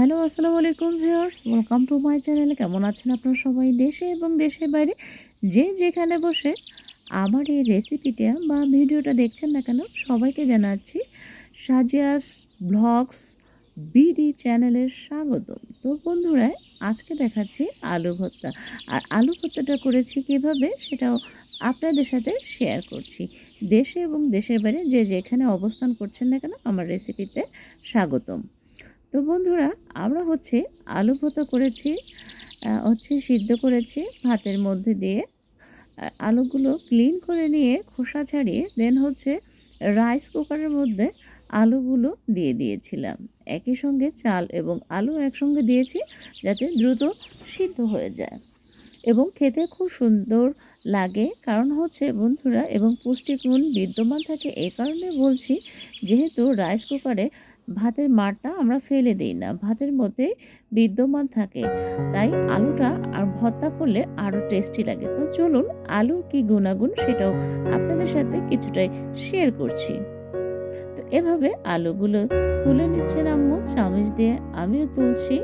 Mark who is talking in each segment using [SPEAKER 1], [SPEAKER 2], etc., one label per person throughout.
[SPEAKER 1] Hello, আসসালামু আলাইকুম viewers. Welcome to my channel কেমন আছেন আপনারা সবাই? দেশে এবং দেশের বাইরে যে যেখানে বসে আমার এই রেসিপিটা বা ভিডিওটা দেখছেন না কেন, সবাইকে জানাচ্ছি সাজিয়াস ব্লগস বিডি চ্যানেলের স্বাগত তো বন্ধুরা, আজকে দেখাচ্ছি আলু ভর্তা। আর আলু ভর্তাটা করেছি কীভাবে, সেটাও আপনাদের সাথে শেয়ার করছি। দেশে এবং দেশের বাইরে যে যেখানে অবস্থান করছেন না কেন, আমার রেসিপিতে স্বাগতম। তো বন্ধুরা, আমরা হচ্ছে আলু ভর্তা করেছি হচ্ছে সিদ্ধ করেছি ভাতের মধ্যে দিয়ে। আলুগুলো ক্লিন করে নিয়ে খোসা ছাড়িয়ে দেন হচ্ছে রাইস কুকারের মধ্যে আলুগুলো দিয়ে দিয়েছিলাম। একই সঙ্গে চাল এবং আলু একসঙ্গে দিয়েছি যাতে দ্রুত সিদ্ধ হয়ে যায় এবং খেতে খুব সুন্দর লাগে। কারণ হচ্ছে বন্ধুরা, এবং পুষ্টিগুণ বিদ্যমান থাকে এই কারণে বলছি, যেহেতু রাইস কুকারে ভাতের মারটা আমরা ফেলে দিই না, ভাতের মধ্যে বিদ্যমান থাকে। তাই আলুটা আর ভর্তা করলে আরও টেস্টি লাগে। তো চলুন আলুর কি গুণাগুণ সেটাও আপনাদের সাথে কিছুটাই শেয়ার করছি। তো এভাবে আলুগুলো তুলে নিচ্ছেন আম্মু, চামচ দিয়ে আমিও তুলছি।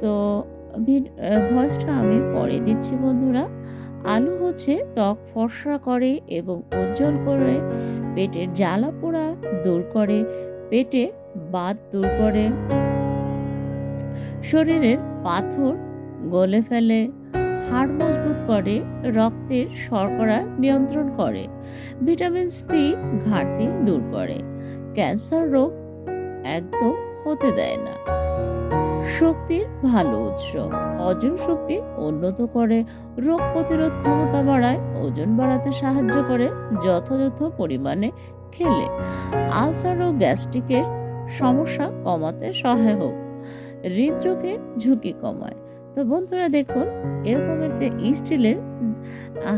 [SPEAKER 1] তো ভয়েসটা আমি পরে দিচ্ছি বন্ধুরা। আলু হচ্ছে ত্বক ফর্সা করে এবং উজ্জ্বল করে, পেটের জ্বালা পোড়া দূর করে। পেটে বাত দূর করে। শরীরের পাথর গলে ফেলে, হাড় মজবুত করে, রক্তের শর্করা নিয়ন্ত্রণ করে। ভিটামিন সি ঘাটতি দূর করে। ক্যান্সার রোগ একদম হতে দেয় না। শক্তির ভালো উৎস হজম শক্তি উন্নত করে, রোগ প্রতিরোধ ক্ষমতা বাড়ায়, ওজন বাড়াতে সাহায্য করে, যথাযথ পরিমাণে খেলে। আলসার ও গ্যাস্ট্রিকের সমস্যা কমাতে সহায়ক। হৃদরোগের ঝুঁকি কমায়। তো বন্ধুরা দেখুন, এরকম একটা স্টিলের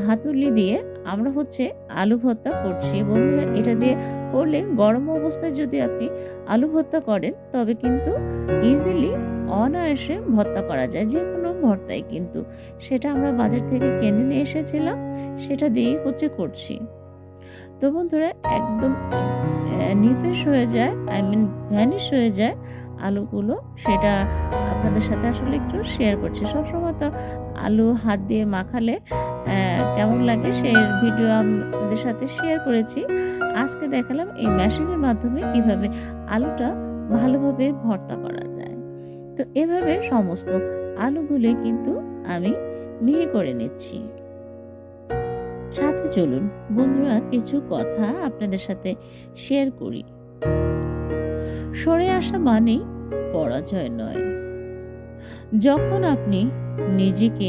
[SPEAKER 1] হাতুলি দিয়ে আমরা হচ্ছে আলু ভর্তা করছি। বন্ধুরা, এটা দিয়ে করলে গরম অবস্থায় যদি আপনি আলু ভর্তা করেন, তবে কিন্তু ইজিলি অনায়াসে ভর্তা করা যায় যে কোনো ভর্তাই কিন্তু। সেটা আমরা বাজার থেকে কিনে নিয়ে এসেছিলাম, সেটা দিয়েই হচ্ছে করছি। তো বন্ধুরা, একদম নিফেস হয়ে যায় আই মিন ভ্যানিশ হয়ে যায় আলুগুলো। সেটা আপনাদের সাথে আসলে একটু শেয়ার করছি। সবসময় তো আলু হাত দিয়ে মাখালে কেমন লাগে সেই ভিডিও আপনাদের সাথে শেয়ার করেছি। আজকে দেখালাম এই মেশিনের মাধ্যমে কীভাবে আলুটা ভালোভাবে ভর্তা করা যায়। তো এভাবে সমস্ত আলুগুলো কিন্তু আমি মিহি করে নিচ্ছি। সাথে চলুন। বন্ধুরা, কিছু কথা আপনাদের সাথে শেয়ার করি। সরে আসা মানেই পরাজয় নয়। যখন আপনি নিজেকে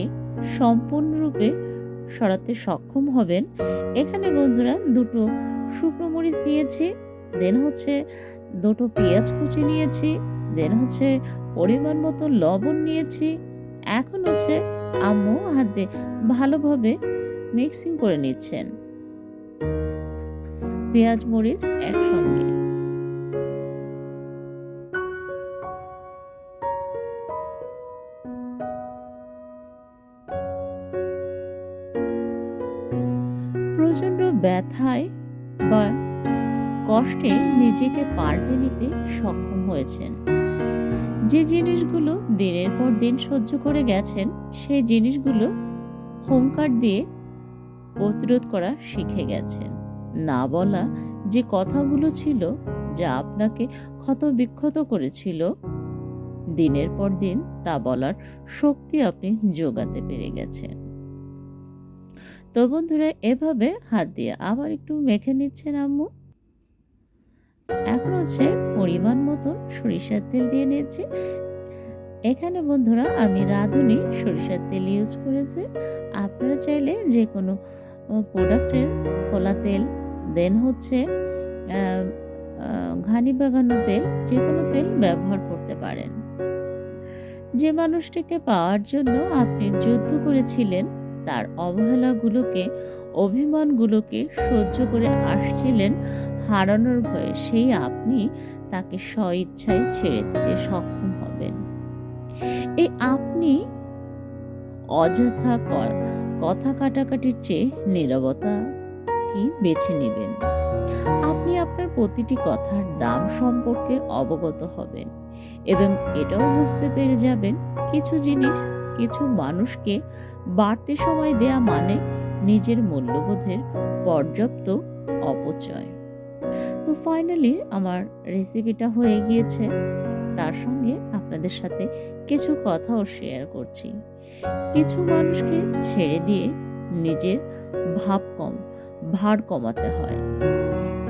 [SPEAKER 1] সম্পূর্ণরূপে সরাতে সক্ষম হবেন, এখানে বন্ধুরা দুটো শুকনো মরিচ নিয়েছি দেন হচ্ছে দুটো পেঁয়াজ কুচি নিয়েছি দেন হচ্ছে পরিমাণ মতো লবণ নিয়েছি, এখন হচ্ছে আম্মু হাতে ভালোভাবে মিক্সিং করে নিচ্ছেন। পেঁয়াজ, মরিচ একসঙ্গে। প্রচণ্ড ব্যথায় বা কষ্টে নিজেকে পাল্টে নিতে সক্ষম হয়েছেন। যে জিনিসগুলো দিনের পর দিন সহ্য করে গেছেন, সেই জিনিসগুলো হোমকার দিয়ে প্রতিরোধ করা শিখে গেছেন। না বলা যে কথাগুলো ছিল যা আপনাকে ক্ষত বিক্ষত করেছিল, দিনের পর দিন তা বলার শক্তি আপনি যোগাতে পেরে গেছেন। তো বন্ধুরা, এভাবে হাত দিয়ে আবার একটু মেখে নিচ্ছেন আম্মু। এখন হচ্ছে পরিমাণ মতো সরিষার তেল দিয়ে নিয়েছি। এখানে বন্ধুরা আমি রাঁধুনি, সরিষার তেল ইউজ করেছি। আপনারা চাইলে যে কোনো প্রোডাক্টের খোলা তেল দেন হচ্ছে ঘানি বাগানো তেল যে কোনো তেল ব্যবহার করতে পারেন। যে মানুষটিকে পাওয়ার জন্য আপনি যুদ্ধ করেছিলেন, তার অবহেলাগুলোকে, অভিমানগুলোকে সহ্য করে আসছিলেন, হারানোর ভয়ে সেই আপনি তাকে স্বইচ্ছায় ছেড়ে দিতে সক্ষম এই আপনি অযথা কথা কাটাকাটির চেয়ে নীরবতা কি বেছে নেবেন? আপনি আপনার প্রতিটি কথার দাম সম্পর্কে অবগত হবেন এবং এটাও বুঝতে পেরে যাবেন কিছু জিনিস কিছু মানুষকে বাড়তি সময় দেয়া মানে নিজের মূল্যবোধের পর্যাপ্ত অপচয়। তো ফাইনালি আমার রেসিপিটা হয়ে গিয়েছে। তার সঙ্গে আপনাদের সাথে কিছু কথাও শেয়ার করছি। কিছু মানুষকে ছেড়ে দিয়ে নিজের ভাব কম, ভার কমাতে হয়।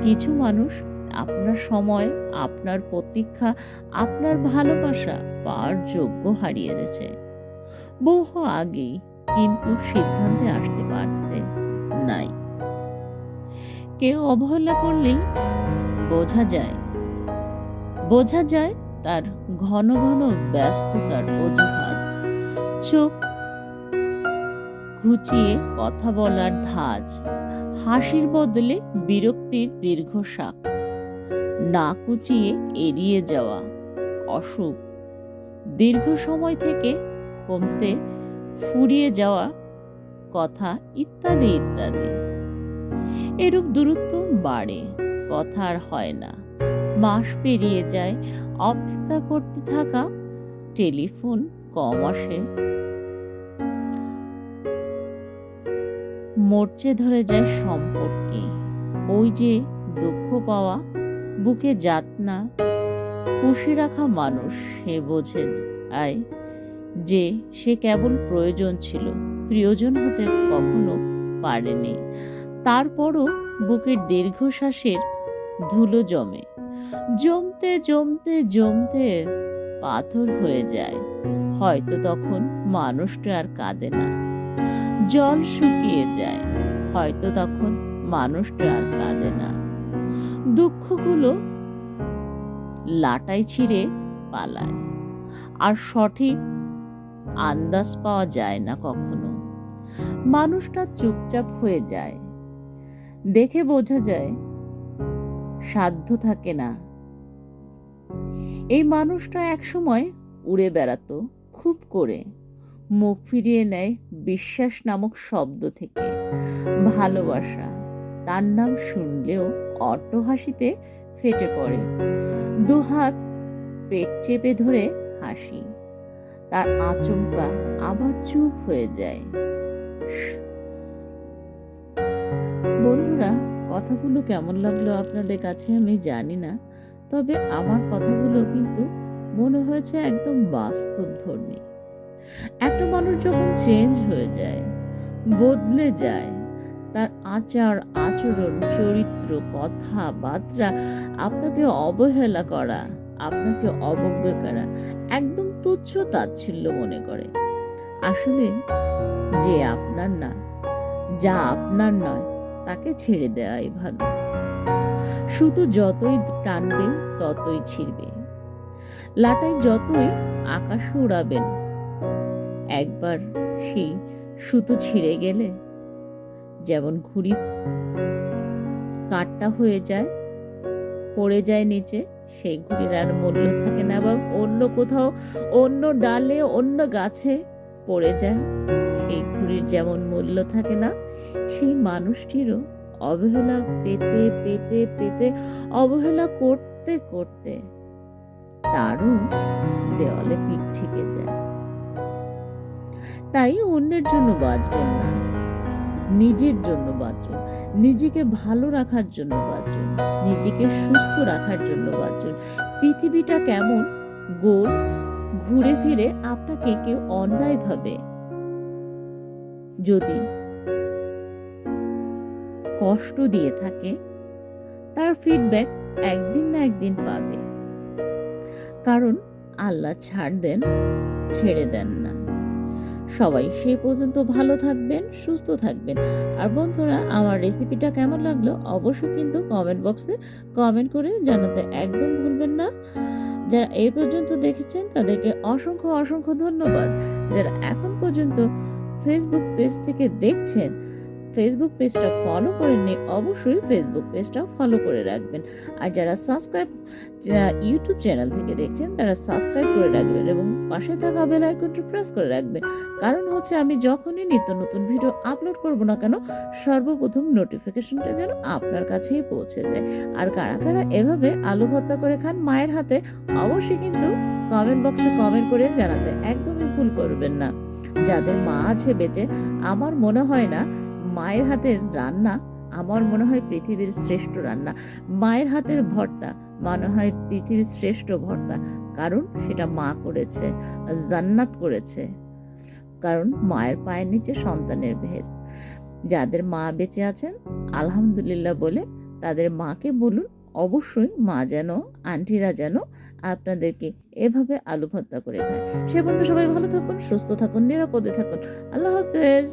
[SPEAKER 1] কিছু মানুষ আপনার সময়, আপনার প্রতীক্ষা, আপনার ভালোবাসা পাওয়ার যোগ্য হারিয়ে গেছে। বহু আগেই কিন্তু সিদ্ধান্তে আসতে পারতে নাই। কেউ অবহেলা করলেই বোঝা যায়। বোঝা যায় তার ঘন ঘন ব্যস্ততার অজুহাত। চোখ ঘুচিয়ে কথা বলার ধাজ হাসির বদলে বিরক্তির দীর্ঘ শাক না কুচিয়ে এড়িয়ে যাওয়া অসুখ। দীর্ঘ সময় থেকে কমতে ফুরিয়ে যাওয়া কথা ইত্যাদি ইত্যাদি। এরূপ দূরত্ব বাড়ে, কথা আর হয় না। মাস পেরিয়ে যায়। অপেক্ষা করতে থাকা টেলিফোন কম আসে। মরচে ধরে যায় সম্পর্কে। ওই যে দুঃখ পাওয়া, বুকে যাতনা খুশি রাখা মানুষ সে বোঝে যায় যে সে কেবল প্রয়োজন ছিল, প্রিয়জন হতে কখনো পারেনি। তারপরও বুকের দীর্ঘশ্বাসের ধুলো জমে। জমতে জমতে জমতে পাথর হয়ে যায়। হয়তো তখন মানুষটা আর কাঁদে না। জল শুকিয়ে যায়। হয়তো তখন মানুষটা আর কাঁদে না। দুঃখগুলো লাটাই ছিঁড়ে পালায়। আর সঠিক আন্দাজ পাওয়া যায় না কখনো। মানুষটা চুপচাপ হয়ে যায়। দেখে বোঝা যায় সাধ্য থাকে না। এই মানুষটা একসময় উড়ে বেড়াতো, খুব করে। মুখ ফিরিয়ে নেয় বিশ্বাস নামক শব্দ থেকে। ভালোবাসা, তার নাম শুনলেও অট্টহাসিতে ফেটে পড়ে। দুহাত পেট চেপে ধরে হাসি। তার আচমকা আবার চুপ হয়ে যায়। কথাগুলো কেমন লাগল আপনাদের কাছে আমি জানি না, তবে আমার কথাগুলো কিন্তু মনে হয়েছে একদম বাস্তব ধর্মী। একটা মানুষ যখন চেঞ্জ হয়ে যায়, বদলে যায়, তার আচার, আচরণ, চরিত্র, কথা, বার্তা, আপনাকে অবহেলা করা, আপনাকে অবজ্ঞা করা একদম তুচ্ছ তাচ্ছিল্য মনে করে। আসলে যে আপনার না, যা আপনার নয় তাকে ছেড়ে দেওয়াই ভালো। শুধু যতই টানবেন, ততই ছিঁড়বে। লাটাই যতই আকাশে উড়াবেন, একবার সেই সুতো ছিঁড়ে গেলে যেমন ঘুড়ি কাঠটা হয়ে যায়, পড়ে যায় নিচে, সেই ঘুড়ির আর মূল্য থাকে না বা অন্য কোথাও, অন্য ডালে, অন্য গাছে পড়ে যায়, সেই ঘুড়ির যেমন মূল্য থাকে না সেই মানুষটিরও অবহেলা পেতে পেতে পেতে, অবহেলা করতে করতে তারও দেওয়ালে পিঠ ঠেকে যায়। তাই অন্যের জন্য বাঁচবেন না। নিজের জন্য বাঁচুন। নিজেকে ভালো রাখার জন্য বাঁচুন। নিজেকে সুস্থ রাখার জন্য বাঁচুন। পৃথিবীটা কেমন? গোল, ঘুরে ফিরে আপনাকে কেউ অন্যায়ভাবে যদি কষ্ট দিয়ে থাকে, তার ফিডব্যাক একদিন না একদিন পাবে। কারণ আল্লাহ ছাড় দেন, ছেড়ে দেন না। সবাই সে পর্যন্ত ভালো থাকবেন, সুস্থ থাকবেন। আর বন্ধুরা, আমার রেসিপিটা কেমন লাগল অবশ্যই কিন্তু কমেন্ট বক্সে কমেন্ট করে জানাতে একদম ভুলবেন না। যারা এই পর্যন্ত দেখেছেন, তাদেরকে অসংখ্য অসংখ্য ধন্যবাদ। যারা এখন পর্যন্ত ফেসবুক পেজ থেকে দেখছেন ফেসবুক পেজটা ফলো করেননি অবশ্যই ফেসবুক পেজটা ফলো করে রাখবেন। আর যারা সাবস্ক্রাইব ইউটিউব চ্যানেল থেকে দেখছেন, তারা সাবস্ক্রাইব করে রাখবেন এবং পাশে থাকা বেল আইকনটি প্রেস করে রাখবেন। কারণ হচ্ছে আমি যখনই নিত্য নতুন ভিডিও আপলোড করব না কেন, সর্বপ্রথম নোটিফিকেশনটা যেন আপনার কাছেই পৌঁছে যায়। আর কারা কারা এভাবে আলু ভর্তা করে খান মায়ের হাতে, অবশ্যই কিন্তু কমেন্ট বক্সে কমেন্ট করে জানাতে একদমই ভুল করবেন না। যাদের মা আছে বেঁচে, আমার মনে হয় না মায়ের হাতের রান্না আমার মনে হয় পৃথিবীর শ্রেষ্ঠ রান্না। মায়ের হাতের ভর্তা মনে হয় পৃথিবীর শ্রেষ্ঠ ভর্তা, কারণ সেটা মা করেছে, জান্নাত করেছে। কারণ মায়ের পায়ের নিচে সন্তানের ভেজ যাদের মা বেঁচে আছেন, আলহামদুলিল্লাহ বলে তাদের মাকে বলুন, অবশ্যই মা যেন, আন্টিরা যেন আপনাদেরকে এভাবে আলু ভর্তা করে খায়। সে বন্ধু সবাই ভালো থাকুন, সুস্থ থাকুন, নিরাপদে থাকুন। আল্লাহ হাফেজ।